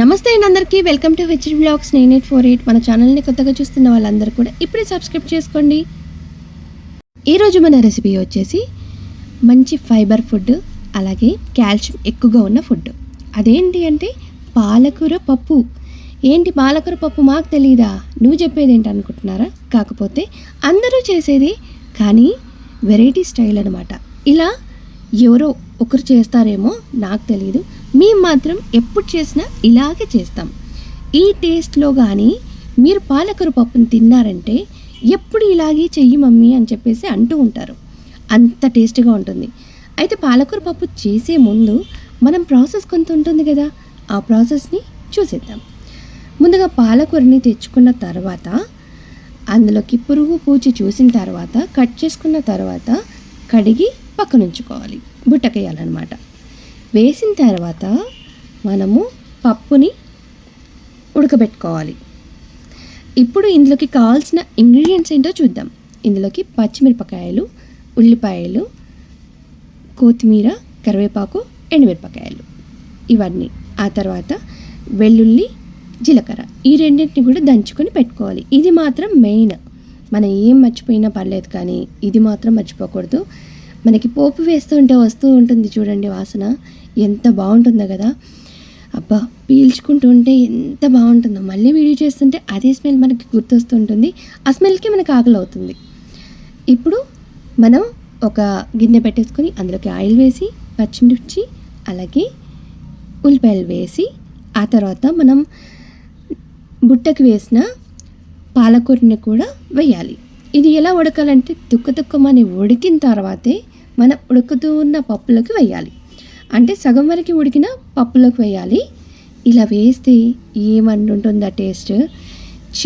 నమస్తే అండి అందరికీ. Welcome to HD blogs nine eight four eight. మన ఛానల్ని కొత్తగా చూస్తున్న వాళ్ళందరూ కూడా ఇప్పుడే సబ్స్క్రైబ్ చేసుకోండి. ఈరోజు మన రెసిపీ వచ్చేసి మంచి ఫైబర్ ఫుడ్ అలాగే కాల్షియం ఎక్కువగా ఉన్న ఫుడ్. అదేంటి అంటే పాలకూర పప్పు. ఏంటి పాలకూర పప్పు మాకు తెలియదా నువ్వు చెప్పేది ఏంటి అనుకుంటున్నారా? కాకపోతే అందరూ చేసేది కానీ వెరైటీ స్టైల్ అనమాట ఇలా ఎవరో ఒకరు చేస్తారేమో నాకు తెలియదు మేము మాత్రం ఎప్పుడు చేసినా ఇలాగే చేస్తాం. ఈ టేస్ట్లో కానీ మీరు పాలకూర పప్పుని తిన్నారంటే ఎప్పుడు ఇలాగే చెయ్యి మమ్మీ అని చెప్పేసి అంటూ ఉంటారు. అంత టేస్ట్గా ఉంటుంది. అయితే పాలకూర పప్పు చేసే ముందు మనం ప్రాసెస్ కొంత ఉంటుంది కదా ఆ ప్రాసెస్ని చూసేద్దాం. ముందుగా పాలకూరని తెచ్చుకున్న తర్వాత అందులోకి పురుగు పూచి చూసిన తర్వాత కట్ చేసుకున్న తర్వాత కడిగి పక్కన ఉంచుకోవాలి బుట్టకేయాలన్నమాట. వేసిన తర్వాత మనము పప్పుని ఉడకబెట్టుకోవాలి. ఇప్పుడు ఇందులోకి కావాల్సిన ఇంగ్రీడియంట్స్ ఏంటో చూద్దాం. ఇందులోకి పచ్చిమిరపకాయలు ఉల్లిపాయలు కొత్తిమీర కరివేపాకు ఎండుమిరపకాయలు. ఇవన్నీ. ఆ తర్వాత వెల్లుల్లి జీలకర్ర. ఈ రెండింటిని కూడా దంచుకొని పెట్టుకోవాలి. ఇది మాత్రం మెయిన్. మనం ఏం మర్చిపోయినా పర్లేదు కానీ ఇది మాత్రం మర్చిపోకూడదు. మనకి పోపు వేస్తుంటే వస్తూ ఉంటుంది చూడండి వాసన. ఎంత బాగుంటుందో కదా. అబ్బా పీల్చుకుంటూ ఉంటే ఎంత బాగుంటుందో. మళ్ళీ వీడియో చేస్తుంటే అదే స్మెల్ మనకి గుర్తొస్తుంటుంది. ఆ స్మెల్కి మనకి ఆకలి అవుతుంది. ఇప్పుడు మనం ఒక గిన్నె పెట్టేసుకొని అందులోకి ఆయిల్ వేసి పచ్చిమిర్చి అలాగే ఉల్లిపాయలు వేసి ఆ తర్వాత మనం బుట్టకి వేసిన పాలకూరని కూడా వేయాలి. ఇది ఎలా ఉడకాలంటే తుక్క తుక్కమని ఉడికిన తర్వాతే మనం ఉడుకుతూ ఉన్న పప్పులోకి వేయాలి. అంటే సగం వరకు ఉడికిన పప్పులోకి వేయాలి. ఇలా వేస్తే ఏమంటుంటుంది ఆ టేస్ట్?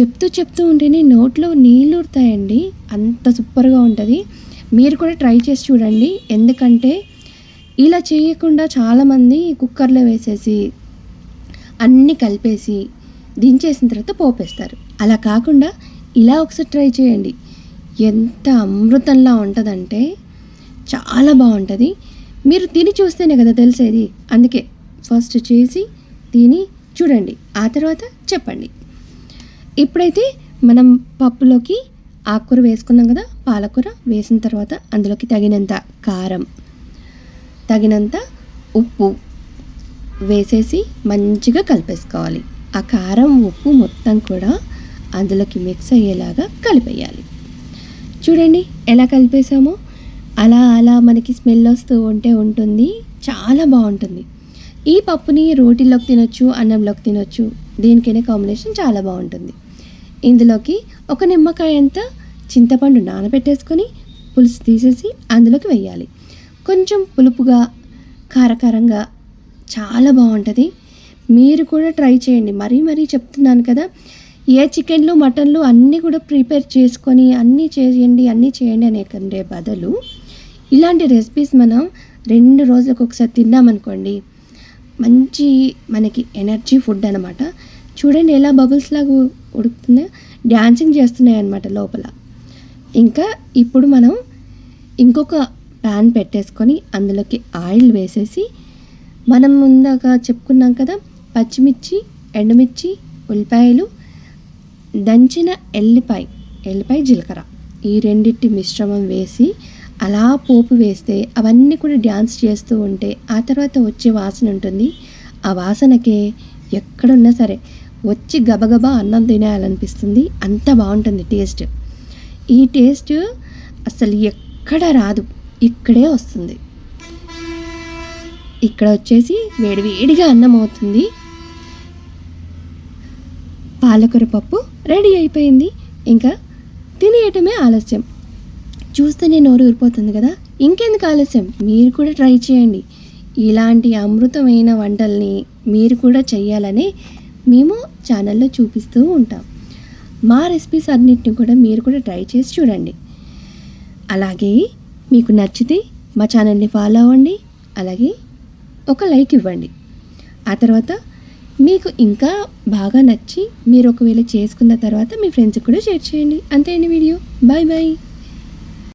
చెప్తూ చెప్తూ ఉంటేనే నోట్లో నీళ్ళు ఉడతాయండి అంత సూపర్గా ఉంటుంది. మీరు కూడా ట్రై చేసి చూడండి. ఎందుకంటే ఇలా చేయకుండా చాలామంది కుక్కర్లో వేసేసి అన్నీ కలిపేసి దించేసిన తర్వాత పోపేస్తారు. అలా కాకుండా ఇలా ఒకసారి ట్రై చేయండి. ఎంత అమృతంలా ఉంటుందంటే చాలా బాగుంటుంది. మీరు తిని చూస్తేనే కదా తెలిసేది. అందుకే ఫస్ట్ చేసి తిని చూడండి. ఆ తర్వాత చెప్పండి. ఇప్పుడైతే మనం పప్పులోకి ఆకుకూర వేసుకున్నాం కదా పాలకూర వేసిన తర్వాత అందులోకి తగినంత కారం తగినంత ఉప్పు వేసేసి మంచిగా కలిపేసుకోవాలి. ఆ కారం ఉప్పు మొత్తం కూడా అందులోకి మిక్స్ అయ్యేలాగా కలిపేయాలి. చూడండి ఎలా కలిపేసామో అలా అలా మనకి స్మెల్ వస్తూ ఉంటే ఉంటుంది. చాలా బాగుంటుంది. ఈ పప్పుని రోటీలోకి తినొచ్చు అన్నంలోకి తినొచ్చు. దీనికైనా కాంబినేషన్ చాలా బాగుంటుంది. ఇందులోకి ఒక నిమ్మకాయ అంత చింతపండు నానబెట్టేసుకొని పులుసు తీసేసి అందులోకి వేయాలి. కొంచెం పులుపుగా కారకారంగా చాలా బాగుంటుంది. మీరు కూడా ట్రై చేయండి. మరీ మరీ చెప్తున్నాను కదా. ఏ చికెన్లు మటన్లు అన్నీ కూడా ప్రిపేర్ చేసుకొని అన్నీ చేయండి అన్నీ చేయండి అనే కంటే బదులు ఇలాంటి రెసిపీస్ మనం రెండు రోజులకు ఒకసారి తిన్నామనుకోండి మంచి మనకి ఎనర్జీ ఫుడ్ అనమాట చూడండి ఎలా బబుల్స్ లాగా ఉడుకుతుందో డ్యాన్సింగ్ చేస్తున్నాయి అనమాట లోపల. ఇంకా ఇప్పుడు మనం ఇంకొక ప్యాన్ పెట్టేసుకొని అందులోకి ఆయిల్ వేసేసి మనం ముందాక చెప్పుకున్నాం కదా పచ్చిమిర్చి ఎండుమిర్చి ఉల్లిపాయలు దంచిన ఎల్లిపాయ ఎల్లిపాయ జీలకర్ర ఈ రెండింటి మిశ్రమం వేసి అలా పోపు వేస్తే అవన్నీ కూడా డ్యాన్స్ చేస్తూ ఉంటే ఆ తర్వాత వచ్చే వాసన ఉంటుంది. ఆ వాసనకే ఎక్కడున్నా సరే వచ్చి గబగబా అన్నం తినేయాలనిపిస్తుంది అంత బాగుంటుంది టేస్ట్. ఈ టేస్ట్ అసలు ఎక్కడ రాదు. ఇక్కడే వస్తుంది. ఇక్కడ వచ్చేసి వేడివేడిగా అన్నం అవుతుంది. పాలకూర పప్పు రెడీ అయిపోయింది. ఇంకా తినేయటమే ఆలస్యం. చూస్తేనే నోరు ఊరిపోతుంది కదా? ఇంకెందుకు ఆలస్యం? మీరు కూడా ట్రై చేయండి. ఇలాంటి అమృతమైన వంటల్ని మీరు కూడా చేయాలని మేము ఛానల్లో చూపిస్తూ ఉంటాం. మా రెసిపీస్ అన్నిటిని కూడా మీరు కూడా ట్రై చేసి చూడండి. అలాగే మీకు నచ్చితే మా ఛానల్ని ఫాలో అవ్వండి. అలాగే ఒక లైక్ ఇవ్వండి. ఆ తర్వాత మీకు ఇంకా బాగా నచ్చి మీరు ఒకవేళ చేసుకున్న తర్వాత మీ ఫ్రెండ్స్కి కూడా షేర్ చేయండి. అంతే అండి వీడియో. Bye bye.